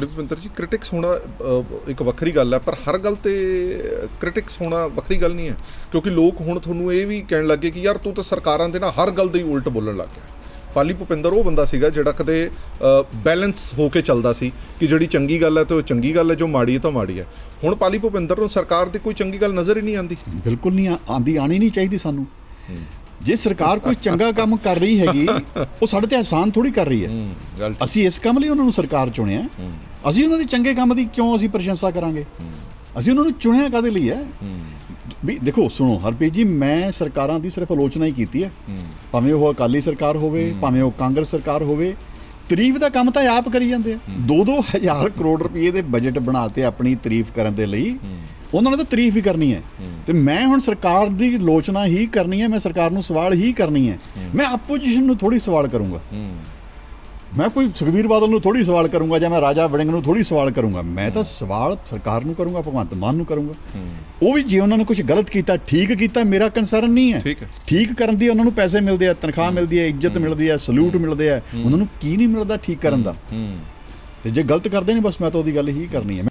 ਲਖਵਿੰਦਰ ਜੀ ਕ੍ਰਿਟਿਕਸ ਹੋਣਾ ਇੱਕ ਵੱਖਰੀ ਗੱਲ ਹੈ ਪਰ ਹਰ ਗੱਲ ਤੇ ਕ੍ਰਿਟਿਕਸ ਹੋਣਾ ਵੱਖਰੀ ਗੱਲ ਨਹੀਂ ਹੈ ਕਿਉਂਕਿ ਲੋਕ ਹੁਣ ਤੁਹਾਨੂੰ ਇਹ ਵੀ ਕਹਿਣ ਲੱਗੇ ਕਿ ਯਾਰ ਤੂੰ ਤਾਂ ਸਰਕਾਰਾਂ ਦੇ ਨਾਲ ਹਰ ਗੱਲ ਦੇ ਹੀ ਉਲਟ ਬੋਲਣ ਲੱਗ ਗਿਆ। ਪਾਲੀ ਭੁਪਿੰਦਰ ਉਹ ਬੰਦਾ ਸੀਗਾ ਜਿਹੜਾ ਕਦੇ ਬੈਲੈਂਸ ਹੋ ਕੇ ਚੱਲਦਾ ਸੀ ਕਿ ਜਿਹੜੀ ਚੰਗੀ ਗੱਲ ਹੈ ਤੇ ਉਹ ਚੰਗੀ ਗੱਲ ਹੈ ਜੋ ਮਾੜੀ ਹੈ ਤਾਂ ਮਾੜੀ ਹੈ। ਹੁਣ ਪਾਲੀ ਭੁਪਿੰਦਰ ਨੂੰ ਸਰਕਾਰ ਦੀ ਕੋਈ ਚੰਗੀ ਗੱਲ ਨਜ਼ਰ ਹੀ ਨਹੀਂ ਆਉਂਦੀ। ਬਿਲਕੁਲ ਨਹੀਂ ਆ- ਆਂਦੀ ਆਣੀ ਨਹੀਂ ਚਾਹੀਦੀ ਸਾਨੂੰ। ਜੇ ਸਰਕਾਰ ਕੋਈ ਚੰਗਾ ਕੰਮ ਕਰ ਰਹੀ ਹੈਗੀ ਉਹ ਸਾਡੇ ਤੇ ਆਸਾਨ ਥੋੜੀ ਕਰ ਰਹੀ ਹੈ। ਅਸੀਂ ਇਸ ਕੰਮ ਲਈ ਉਹਨਾਂ ਨੂੰ ਸਰਕਾਰ ਚੁਣਿਆ ਅਸੀਂ ਉਹਨਾਂ ਦੇ ਚੰਗੇ ਕੰਮ ਦੀ ਕਿਉਂ ਅਸੀਂ ਪ੍ਰਸ਼ੰਸਾ ਕਰਾਂਗੇ? ਅਸੀਂ ਉਹਨਾਂ ਨੂੰ ਚੁਣਿਆ ਕਾਦੇ ਲਈ ਹੈ? ਵੀ ਦੇਖੋ ਸੁਣੋ ਹਰਪ੍ਰੀਤ ਜੀ ਮੈਂ ਸਰਕਾਰਾਂ ਦੀ ਸਿਰਫ ਆਲੋਚਨਾ ਹੀ ਕੀਤੀ ਹੈ। ਭਾਵੇਂ ਉਹ ਅਕਾਲੀ ਸਰਕਾਰ ਹੋਵੇ ਭਾਵੇਂ ਉਹ ਕਾਂਗਰਸ ਸਰਕਾਰ ਹੋਵੇ ਤਾਰੀਫ ਦਾ ਕੰਮ ਤਾਂ ਆਪ ਕਰੀ ਜਾਂਦੇ ਆ। 2-2 ਹਜ਼ਾਰ ਕਰੋੜ ਰੁਪਏ ਦੇ ਬਜਟ ਬਣਾਤੇ ਆਪਣੀ ਤਾਰੀਫ ਕਰਨ ਦੇ ਲਈ ਉਹਨਾਂ ਨੇ ਤਾਂ ਤਾਰੀਫ ਹੀ ਕਰਨੀ ਹੈ। ਤੇ ਮੈਂ ਹੁਣ ਸਰਕਾਰ ਦੀ ਆਲੋਚਨਾ ਹੀ ਕਰਨੀ ਹੈ ਮੈਂ ਸਰਕਾਰ ਨੂੰ ਸਵਾਲ ਹੀ ਕਰਨੀ ਹੈ। ਮੈਂ ਆਪੋਜੀਸ਼ਨ ਨੂੰ ਥੋੜੀ ਸਵਾਲ ਕਰੂੰਗਾ। ਮੈਂ ਕੋਈ ਸੁਖਬੀਰ ਬਾਦਲ ਨੂੰ ਥੋੜੀ ਸਵਾਲ ਕਰੂੰਗਾ ਜਾਂ ਮੈਂ ਰਾਜਾ ਵੜਿੰਗ ਨੂੰ ਥੋੜੀ ਸਵਾਲ ਕਰੂੰਗਾ ਮੈਂ ਤਾਂ ਸਵਾਲ ਸਰਕਾਰ ਨੂੰ ਕਰੂੰਗਾ ਭਗਵੰਤ ਮਾਨ ਨੂੰ ਕਰੂੰਗਾ। ਉਹ ਵੀ ਜੇ ਉਹਨਾਂ ਨੇ ਕੁਝ ਗਲਤ ਕੀਤਾ ਠੀਕ ਕੀਤਾ ਮੇਰਾ ਕੰਸਰਨ ਨਹੀਂ ਹੈ। ਠੀਕ ਹੈ। ਠੀਕ ਕਰਨ ਦੀ ਉਹਨਾਂ ਨੂੰ ਪੈਸੇ ਮਿਲਦੇ ਆ ਤਨਖਾਹ ਮਿਲਦੀ ਹੈ ਇੱਜ਼ਤ ਮਿਲਦੀ ਹੈ ਸਲੂਟ ਮਿਲਦੇ ਆ। ਉਹਨਾਂ ਨੂੰ ਕੀ ਨਹੀਂ ਮਿਲਦਾ ਠੀਕ ਕਰਨ ਦਾ? ਤੇ ਜੇ ਗਲਤ ਕਰਦੇ ਨੇ ਬਸ ਮੈਂ ਤਾਂ ਉਹਦੀ ਗੱਲ ਹੀ ਕਰਨੀ ਹੈ।